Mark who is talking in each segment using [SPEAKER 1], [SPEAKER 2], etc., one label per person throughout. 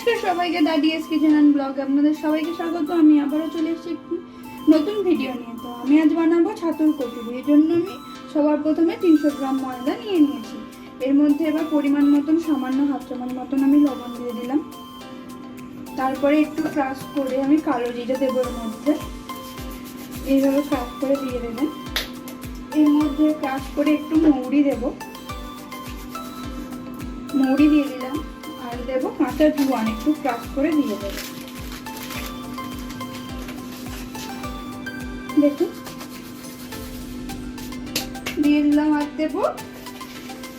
[SPEAKER 1] নমস্কার সবাইকে দাদি এস কিচেন অ্যান্ড ব্লগ আপনাদের সবাইকে স্বাগত। আমি আবারও চলে এসেছি একটি নতুন ভিডিও নিয়ে। তো আমি আজ বানাবো ছাতুর কচুরি এর জন্য আমি সবার প্রথমে তিনশো গ্রাম ময়দা নিয়ে নিয়েছি। এর মধ্যে এবার পরিমাণ মতন, সামান্য হাফ চামচ মতন আমি লবণ দিয়ে দিলাম। তারপরে একটু ক্রাশ করে আমি কালো জিরে দেবো এর মধ্যে। এইভাবে ক্রাশ করে দিয়ে দেবেন। এর মধ্যে ক্রাশ করে একটু মৌরি দেবো। মৌরি দিয়ে দিলাম। আর দেবো কাঁচা জুয়ান একটু ক্রাশ করে দিয়ে দেবো। দেখুন। দিয়ে দিলাম আর দেবো,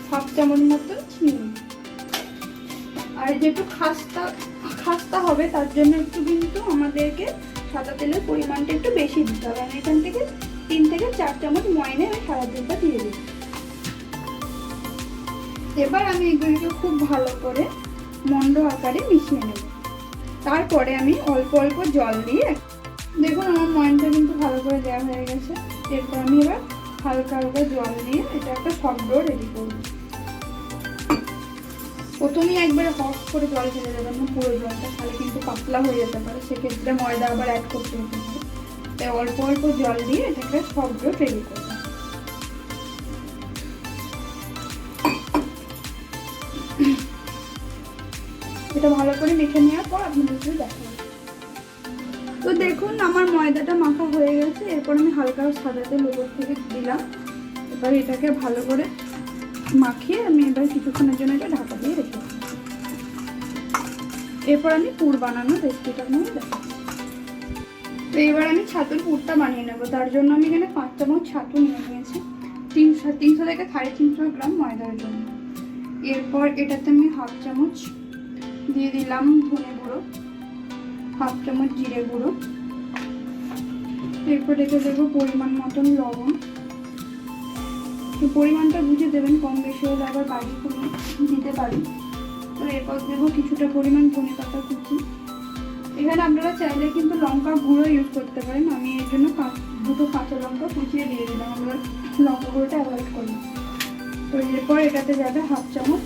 [SPEAKER 1] হাফ চামচ মতন চিনি। আর যেহেতু খাস্তা খাস্তা হবে, তার জন্য একটু কিন্তু আমাদেরকে সাদা তেলের পরিমাণটা একটু বেশি দিতে হবে। আমি এখান থেকে তিন থেকে চার চামচ ময়নে আমি সাদা তেলটা দিয়ে দিই এবার আমি এগুলিকে খুব ভালো করে মন্ড আকারে মিশিয়ে নেব। তারপরে আমি অল্প অল্প জল দিয়ে, দেখুন আমার ময়নটা কিন্তু ভালো করে দেওয়া হয়ে গেছে। এরপর আমি এবার হালকা হালকা জল দিয়ে এটা একটা শব্দ রেডি করব। প্রথমেই একবারে হট করে জল ফেলে দেবেন না পুরো জলটা তাহলে কিন্তু পাতলা হয়ে যেতে পারে। সেক্ষেত্রে ময়দা আবার অ্যাড করতে পারে তাই অল্প অল্প জল দিয়ে এটাকে শব্দ রেডি করব। করে মেখে নেওয়ার পর আপনাদেরকে দেখাবো। তো দেখুন, আমার ময়দাটা মাখা হয়ে গেছে। এরপর আমি হালকা সাদা তেল উপর থেকে দিলাম। এবার এটাকে ভালো করে মাখিয়ে আমি এবার কিছুক্ষণের জন্য এটা ঢাকা দিয়ে রেখে এরপর আমি পুর বানানোর রেসিপিটা দেখাবো। তো এবার আমি ছাতুর পুরটা বানিয়ে নেব। তার জন্য আমি এখানে পাঁচ চামচ ছাতু নিয়ে নিয়েছি। তিনশো তিনশো থেকে সাড়ে তিনশো গ্রাম ময়দার জন্য। এরপর এটাতে আমি হাফ চামচ দিয়ে দিলাম ধনে গুঁড়ো, হাফ চামচ জিরে গুঁড়ো। এরপর রেখে দেবো পরিমাণ মতন লবণ। পরিমাণটা বুঝে দেবেন, কম বেশি হলে আবার বাড়ি কোনো দিতে পারি তো এরপর দেবো কিছুটা পরিমাণ ধনে পাতা কুচি। এখানে আপনারা চাইলে কিন্তু লঙ্কা গুঁড়ো ইউজ করতে পারেন। আমি এর জন্য দুটো কাঁচা লঙ্কা কুচিয়ে দিয়ে দিলাম। আমরা লঙ্কা গুঁড়োটা অ্যাভয়েড করি তো এরপর এটাতে যাবে হাফ চামচ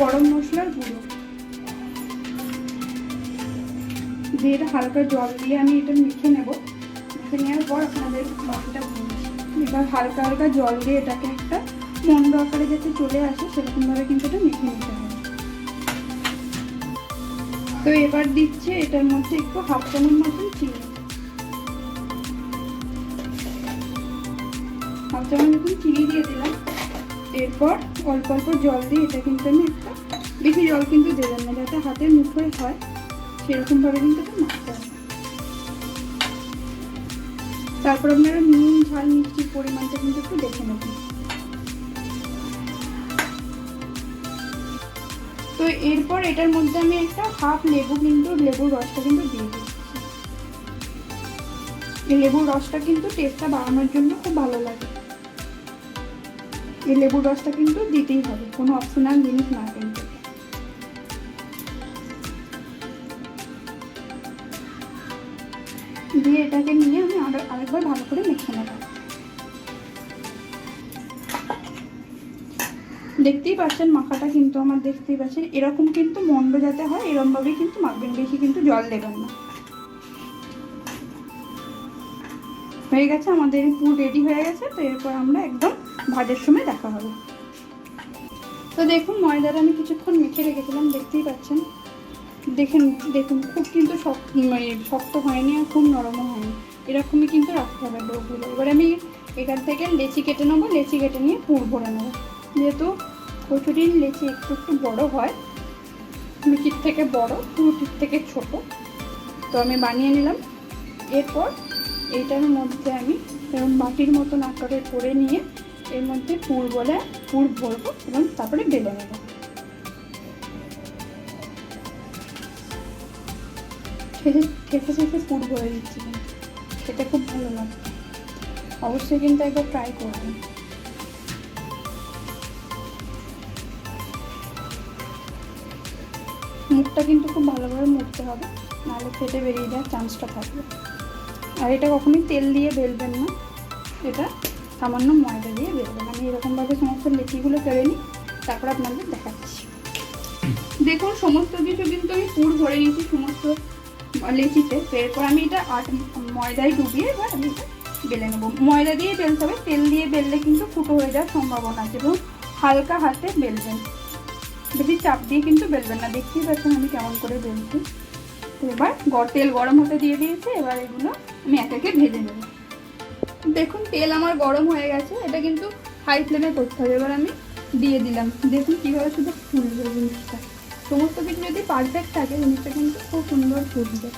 [SPEAKER 1] গরম মশলার গুঁড়ো। দিয়ে এটা হালকা জল দিয়ে আমি এটা মেখে নেব। মেখে নেওয়ার পর আপনাদের বাকিটা এবার হালকা হালকা জল দিয়ে এটাকে একটা মন্দ আকারে যাতে চলে আসে সেরকমভাবে কিন্তু এটা মেখে নিতে হবে। তো এবার দিচ্ছে এটার মধ্যে একটু হাফ চামচ মতন চিনি। হাফ চামচ মতন চিনি দিয়ে দিলাম। এরপর অল্প অল্প জল দিয়ে এটা কিন্তু আমি একটা বেশি জল কিন্তু দেবেন না, যাতে হাতের মুখে হয়। সেরকম ভাবে কিন্তু তারপর আপনারা নুন, ঝাল, মিষ্টির পরিমাণটা কিন্তু একটু দেখে নেবেন। তো এরপর এটার মধ্যে আমি একটা হাফ লেবু কিন্তু, লেবুর রসটা কিন্তু দিয়ে দিচ্ছি। এই লেবুর রসটা কিন্তু টেস্টটা বাড়ানোর জন্য খুব ভালো লাগে। এই লেবুর রসটা কিন্তু দিতেই হবে, কোনো অপশনাল জিনিস না। কিন্তু দিয়ে এটাকে নিয়ে আমি আরও আরেকবার ভালো করে মেখে নেব। দেখতেই পাচ্ছেন মাখাটা কিন্তু আমার দেখতেই পাচ্ছেন। এরকম কিন্তু মন্ড যাতে হয় এরকমভাবেই কিন্তু মাখবেন, বেশি কিন্তু জল দেবেন না। হয়ে গেছে, আমাদের পুর রেডি হয়ে গেছে, তো এরপর আমরা একদম ভাজার সময় দেখা হবে। তো দেখুন, ময়দাটা আমি কিছুক্ষণ মেখে রেখেছিলাম, দেখতেই পাচ্ছেন। দেখেন, দেখুন, খুব কিন্তু শক্ত মানে শক্ত হয়নি আর খুব নরমও হয়নি। এরকমই কিন্তু রাখতে হবে ডোগুলো। এবার আমি এখান থেকে লেচি কেটে নেব, লেচি কেটে নিয়ে পুর ভরে নেব। যেহেতু কচুরির লেচি একটু একটু বড় হয়, লুচির থেকে বড় রুটির থেকে ছোট। তো আমি বানিয়ে নিলাম। এরপর এইটার মধ্যে আমি এরকম বাটির মতন আকারে করে নিয়ে এর মধ্যে পুর বলে পুর ভরবো এবং তারপরে বেলে নেব। ঠেসে ঠেসে ঠেসে পুর ভরে দিচ্ছি খেতে খুব ভালো লাগে। অবশ্যই কিন্তু একবার ট্রাই করবেন। মুখটা কিন্তু খুব ভালোভাবে মুড়তে হবে, নাহলে ফেটে বেরিয়ে যাওয়ার চান্সটা থাকবে। আর এটা কখনোই তেল দিয়ে বেলবেন না, এটা সামান্য ময়দা দিয়ে বেলবেন। আমি এরকমভাবে সমস্ত লেচিগুলো ফেলে নিই, তারপর আপনাদের দেখাচ্ছি। দেখুন, সমস্ত কিছু কিন্তু আমি পুর ভরে নিয়েছি, সমস্ত লেচিতে তো এরপর আমি এটা আট ময়দায় ডুবিয়ে এবার আমি বেলে নেব। ময়দা দিয়ে বেলতে হবে, তেল দিয়ে বেললে কিন্তু ফুটো হয়ে যাওয়ার সম্ভাবনা আছে এবং হালকা হাতে বেলবেন। বেশি চাপ দিয়ে কিন্তু বেলবেন না, দেখতেই পাচ্ছেন আমি কেমন করে বেলছি। তো এবার তেল গরম হতে দিয়ে দিয়েছে, এবার এগুলো আমি এক একে ভেজে নেব। দেখুন, তেল আমার গরম হয়ে গেছে, এটা কিন্তু হাই ফ্লেমে করতে হবে। এবার আমি দিয়ে দিলাম, দেখুন কীভাবে শুধু ফুলবে জিনিসটা। সমস্ত কিছু যদি পারফেক্ট থাকে, জিনিসটা কিন্তু খুব সুন্দর ফুলবে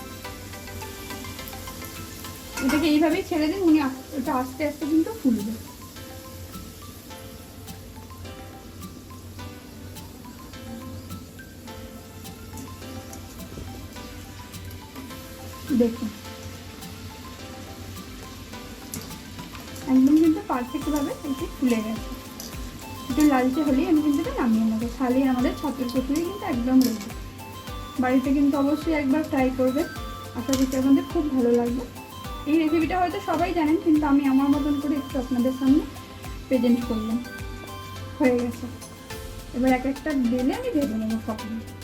[SPEAKER 1] এটাকে এইভাবেই ছেড়ে দিন, উনি এটা আস্তে আস্তে কিন্তু ফুলবে। দেখুন। একদম কিন্তু পারফেক্টভাবে এটি ফুলে গেছে। একটু লালচে হলেই আমি কিন্তু এটা নামিয়ে নেব। তাহলেই আমাদের ছাত্র ছাত্রী কিন্তু একদম রেডি বাড়িতে কিন্তু অবশ্যই একবার ট্রাই করবে আশা করছি আপনাদের খুব ভালো লাগবে। এই রেসিপিটা হয়তো সবাই জানেন, কিন্তু আমি আমার মতন করে একটু আপনাদের সামনে প্রেজেন্ট করলাম। হয়ে গেছে। এবার এক একটা বেলে আমি ভেজে নেব সবগুলো।